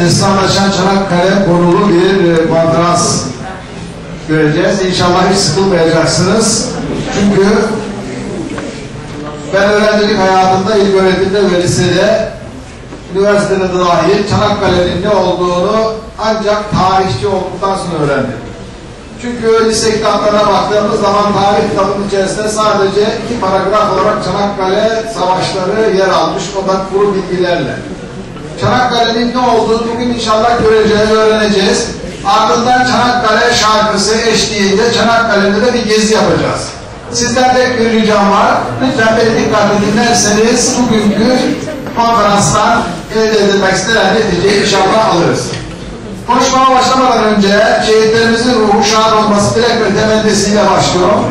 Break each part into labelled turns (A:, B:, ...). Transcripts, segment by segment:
A: Destanlaşan Çanakkale konulu bir konferans göreceğiz. İnşallah hiç sıkılmayacaksınız. Çünkü ben öğrencilik hayatımda ilk öğretimde ve lisede üniversitede de dahil Çanakkale'nin ne olduğunu ancak tarihçi olduktan sonra öğrendim. Çünkü lise kitaplarına baktığımız zaman tarih kitabının içerisinde sadece iki paragraf olarak Çanakkale savaşları yer almış, o da kuru bilgilerle. Çanakkale'nin ne olduğunu bugün inşallah göreceğiz, öğreneceğiz. Ardından Çanakkale şarkısı eşliğinde Çanakkale'de de bir gezi yapacağız. Sizden de bir ricam var. Lütfen beni dikkatli dinlerseniz bugünkü konferanstan elde edilmek istenen neticeyi inşallah alırız. Konuşmama başlamadan önce şehitlerimizin ruhu şad olması dilek ve temennisiyle başlıyorum.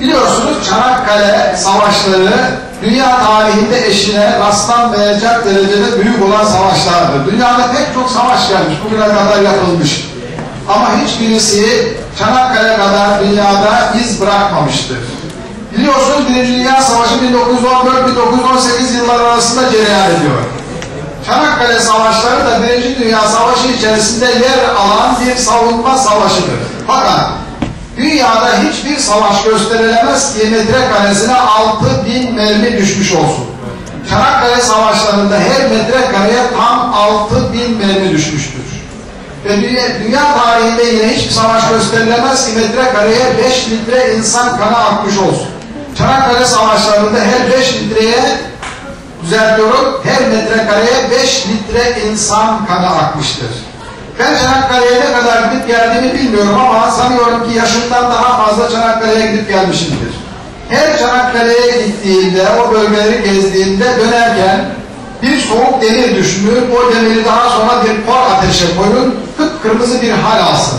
A: Biliyorsunuz Çanakkale savaşları dünya tarihinde eşine rastlanmayacak derecede büyük olan savaşlardır. Dünyada pek çok savaş gelmiş, bugüne kadar yapılmış. Ama hiçbirisi Çanakkale kadar dünyada iz bırakmamıştır. Biliyorsunuz Birinci Dünya Savaşı 1914-1918 yılları arasında cereyan ediyor. Çanakkale Savaşları da Birinci Dünya Savaşı içerisinde yer alan bir savunma savaşıdır. Fakat dünyada hiçbir savaş gösterilemez ki metrekaresine 6000 mermi düşmüş olsun. Çanakkale Savaşları'nda her metrekareye tam 6000 mermi düşmüştür. Ve dünya, dünya tarihinde yine hiçbir savaş gösterilemez ki metrekareye 5 litre insan kanı akmış olsun. Çanakkale Savaşları'nda her 5 litreye düzeltiyorum, her metrekareye 5 litre insan kanı akmıştır. Ben Çanakkale'ye ne kadar gidip geldiğimi bilmiyorum ama sanıyorum ki yaşımdan daha fazla Çanakkale'ye gidip gelmişimdir. Her Çanakkale'ye gittiğimde, o bölgeleri gezdiğimde dönerken bir soğuk demir düşünür, o demiri daha sonra bir kor ateşe koyun, kıpkırmızı bir hal alsın.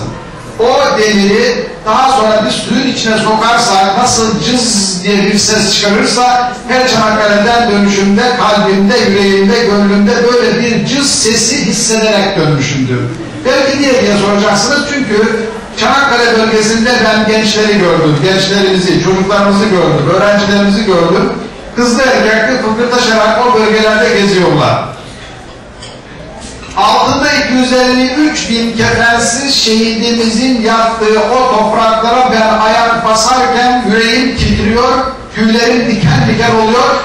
A: O demiri daha sonra bir suyun içine sokarsak nasıl cız diye bir ses çıkarırsa her Çanakkale'den dönüşümde kalbimde, yüreğimde, gönlümde böyle bir cız sesi hissederek dönmüşümdür. Belki niye diye soracaksınız çünkü Çanakkale bölgesinde ben gençleri gördüm, gençlerimizi, çocuklarımızı gördüm, öğrencilerimizi gördüm. Hızlı erkekli fıkırdaşarak o bölgelerde geziyorlar. Altında 253 bin kefensiz şehidimizin yattığı o topraklara ben ayak basarken yüreğim titriyor, tüylerim diken diken oluyor.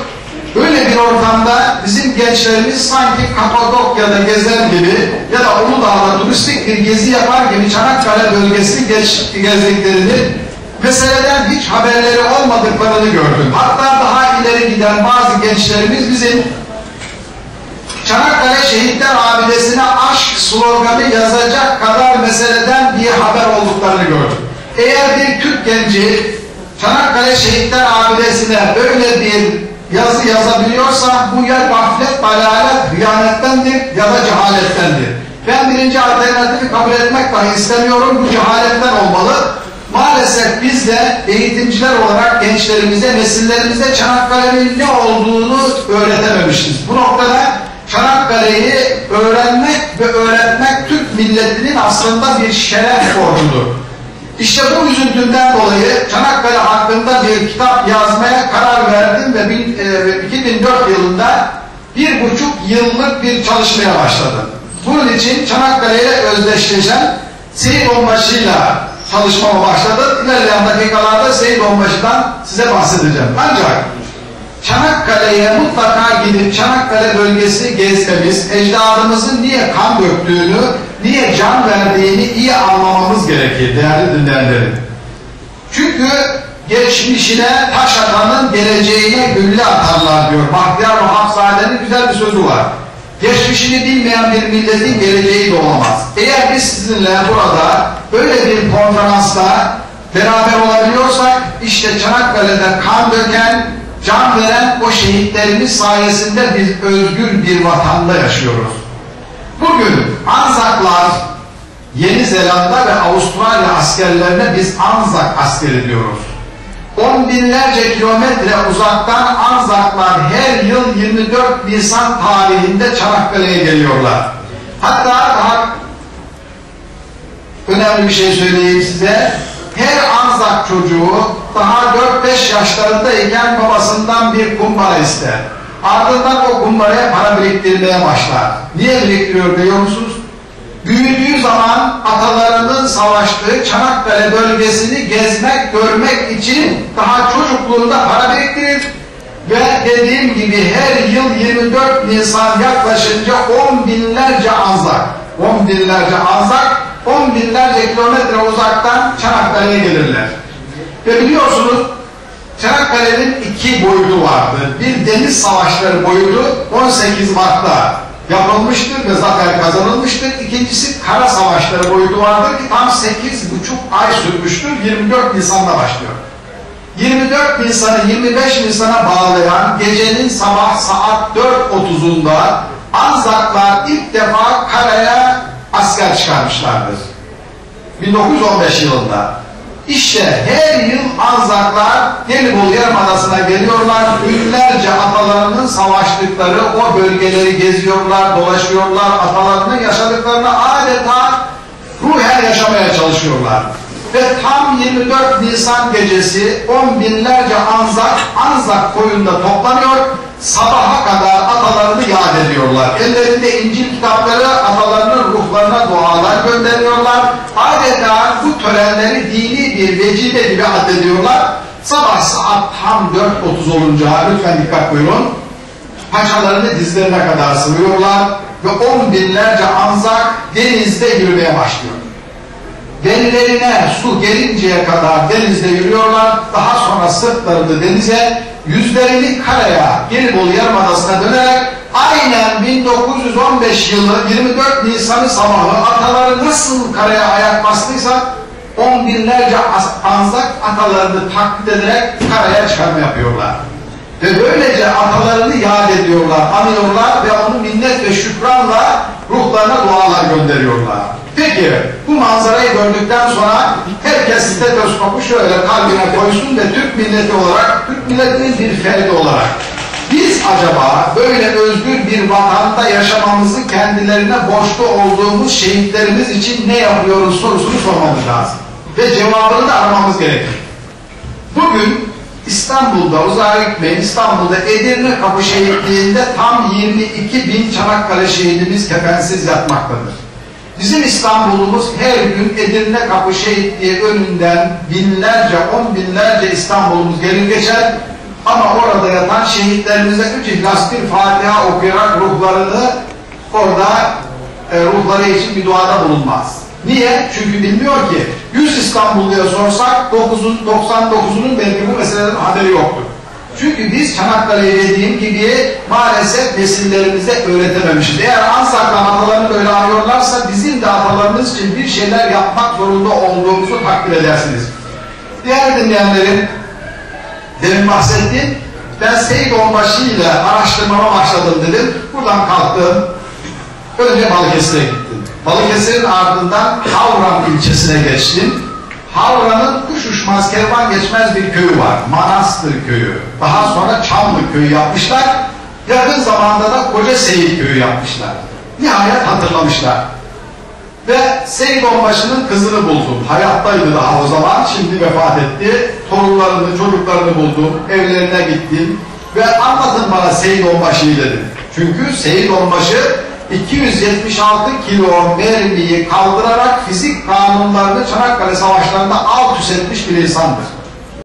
A: Böyle bir ortamda bizim gençlerimiz sanki Kapadokya'da gezer gibi ya da Uludağ'da turistik bir gezi yapar gibi Çanakkale bölgesini geç, gezdiklerini meseleden hiç haberleri olmadıklarını gördüm. Hatta daha ileri giden bazı gençlerimiz bizim Çanakkale Şehitler Abidesi'ne aşk sloganı yazacak kadar meseleden bir haber olduklarını gördüm. Eğer bir Türk genci Çanakkale Şehitler Abidesi'ne böyle bir yazı yazabiliyorsa bu ya gaflet, dalalet, hıyanettendir ya da cehalettendir. Ben birinci alternatifi kabul etmek dahi istemiyorum. Bu cehaletten olmalı. Maalesef biz de eğitimciler olarak gençlerimize, nesillerimize Çanakkale'nin ne olduğunu öğretememişiz. Bu noktada Çanakkale'yi öğrenmek ve öğretmek Türk milletinin aslında bir şeref borcudur. İşte bu üzüntümden dolayı Çanakkale hakkında bir kitap yazmaya karar verdim ve 2004 yılında bir buçuk yıllık bir çalışmaya başladım. Bunun için Çanakkale ile özdeşleşen Seyit Onbaşı'yla çalışmama başladım. İlerleyen dakikalarda Seyit Onbaşı'dan size bahsedeceğim. Ancak Çanakkale'ye mutlaka gidip Çanakkale bölgesini gezmemiz, ecdadımızın niye kan döktüğünü, niye can verdiğini iyi anlamamız gerekir değerli dinleyenlerim. Çünkü geçmişine taş atanın geleceğine gülle atarlar diyor. Bahtiyar Vahapzade'nin güzel bir sözü var. Geçmişini bilmeyen bir milletin geleceği de. Eğer biz sizinle burada böyle bir konferansta beraber olabiliyorsak işte Çanakkale'de kan döken, can veren o şehitlerimiz sayesinde biz özgür bir vatanda yaşıyoruz. Bugün Anzaklar, Yeni Zelanda ve Avustralya askerlerine biz Anzak askeri diyoruz. On binlerce kilometre uzaktan Anzaklar her yıl 24 Nisan tarihinde Çanakkale'ye geliyorlar. Hatta daha önemli bir şey söyleyeyim size. Her Anzak çocuğu daha 4-5 yaşlarındayken babasından bir kumbara ister. Ardından o kumbaraya para biriktirmeye başlar. Niye biriktiriyor biliyor musunuz? Büyüdüğü zaman atalarının savaştığı Çanakkale bölgesini gezmek, görmek için daha çocukluğunda para biriktirir. Ve dediğim gibi her yıl 24 Nisan yaklaşınca 10 binlerce anzak, 10 binlerce anzak, 10 binlerce kilometre uzaktan Çanakkale'ye gelirler. Ve biliyorsunuz Çanakkale'nin iki boyutu vardı. Bir deniz savaşları boyutu 18 Mart'ta yapılmıştır ve zafer kazanılmıştır. İkincisi kara savaşları boyutu vardır ki tam 8,5 ay sürmüştür. 24 Nisan'da başlıyor. 24 Nisan'ı 25 Nisan'a bağlayan gecenin sabah saat 4.30'unda Anzaklar ilk defa karaya asker çıkarmışlardır. 1915 yılında. İşte her yıl Anzaklar Gelibolu Yarımadası'na geliyorlar. Binlerce atalarının savaştıkları o bölgeleri geziyorlar, dolaşıyorlar. Atalarının yaşadıklarını adeta ruhen yaşamaya çalışıyorlar. Ve tam 24 Nisan gecesi on binlerce Anzak, Anzak koyunda toplanıyor. Sabaha kadar atalarını yad ediyorlar. Ellerinde İncil kitapları atalarının ruhlarına dualar gönderiyorlar. Adeta bu törenleri dini bir vecibe gibi addediyorlar. Sabah saat tam 4.30 olunca lütfen dikkat buyurun. Paçalarını dizlerine kadar sıvıyorlar ve on binlerce anzak denizde yürümeye başlıyor. Denilerine su gelinceye kadar denizde yürüyorlar. Daha sonra sırtlarını denize, yüzlerini karaya, Gelibolu Yarımadası'na dönerek aynen 1915 yılı 24 Nisan'ı sabahı ataları nasıl karaya ayak bastıysa on binlerce anzak atalarını taklit ederek karaya çıkarma yapıyorlar. Ve böylece atalarını yad ediyorlar, anıyorlar ve onu minnet ve şükranla ruhlarına dualar gönderiyorlar. Peki bu manzarayı gördükten sonra herkes stetoskopu şöyle kalbine koysun ve Türk milleti olarak, Türk milletinin bir ferdi olarak biz acaba böyle özgür bir vatanda yaşamamızı kendilerine borçlu olduğumuz şehitlerimiz için ne yapıyoruz sorusunu sormamız lazım. Ve cevabını da aramamız gerekir. Bugün İstanbul'da, uzağa gitmeyin, İstanbul'da Edirne Kapı Şehitliği'nde tam 22 bin Çanakkale şehidimiz kefensiz yatmaktadır. Bizim İstanbul'umuz her gün Edirne Kapı Şehitliği önünden binlerce, on binlerce İstanbul'umuz gelir geçer. Ama orada yatan şehitlerimize üç ihlas bir Fatiha okuyarak ruhlarını orada e, ruhları için bir duada bulunmaz. Niye? Çünkü bilmiyor ki 100 İstanbulluya sorsak 99'unun belki bu meseleden haberi yoktur. Çünkü biz Çanakkale'yi dediğim gibi maalesef nesillerimize öğretememişiz. Eğer Ansak'tan atalarını böyle arıyorlarsa bizim de atalarımız için bir şeyler yapmak zorunda olduğumuzu takdir edersiniz. Diğer dinleyenlerin demin bahsettiğim ben Seyit Onbaşı ile araştırmama başladım dedim. Buradan kalktım. Önce Balıkesir'e. Balıkesir'in ardından Havran ilçesine geçtim. Havran'ın kuş uçmaz kervan geçmez bir köyü var. Manastır köyü. Daha sonra Çamlı köyü yapmışlar. Yakın zamanda da Koca Seyit köyü yapmışlar. Nihayet hatırlamışlar. Ve Seyit Onbaşı'nın kızını buldum. Hayattaydı daha o zaman. Şimdi vefat etti. Torunlarını, çocuklarını buldum. Evlerine gittim. Ve anlatın bana Seyit Onbaşı'yı dedim. Çünkü Seyit Onbaşı 276 kilo mermiyi kaldırarak fizik kanunlarını Çanakkale Savaşları'nda alt üst etmiş bir insandır.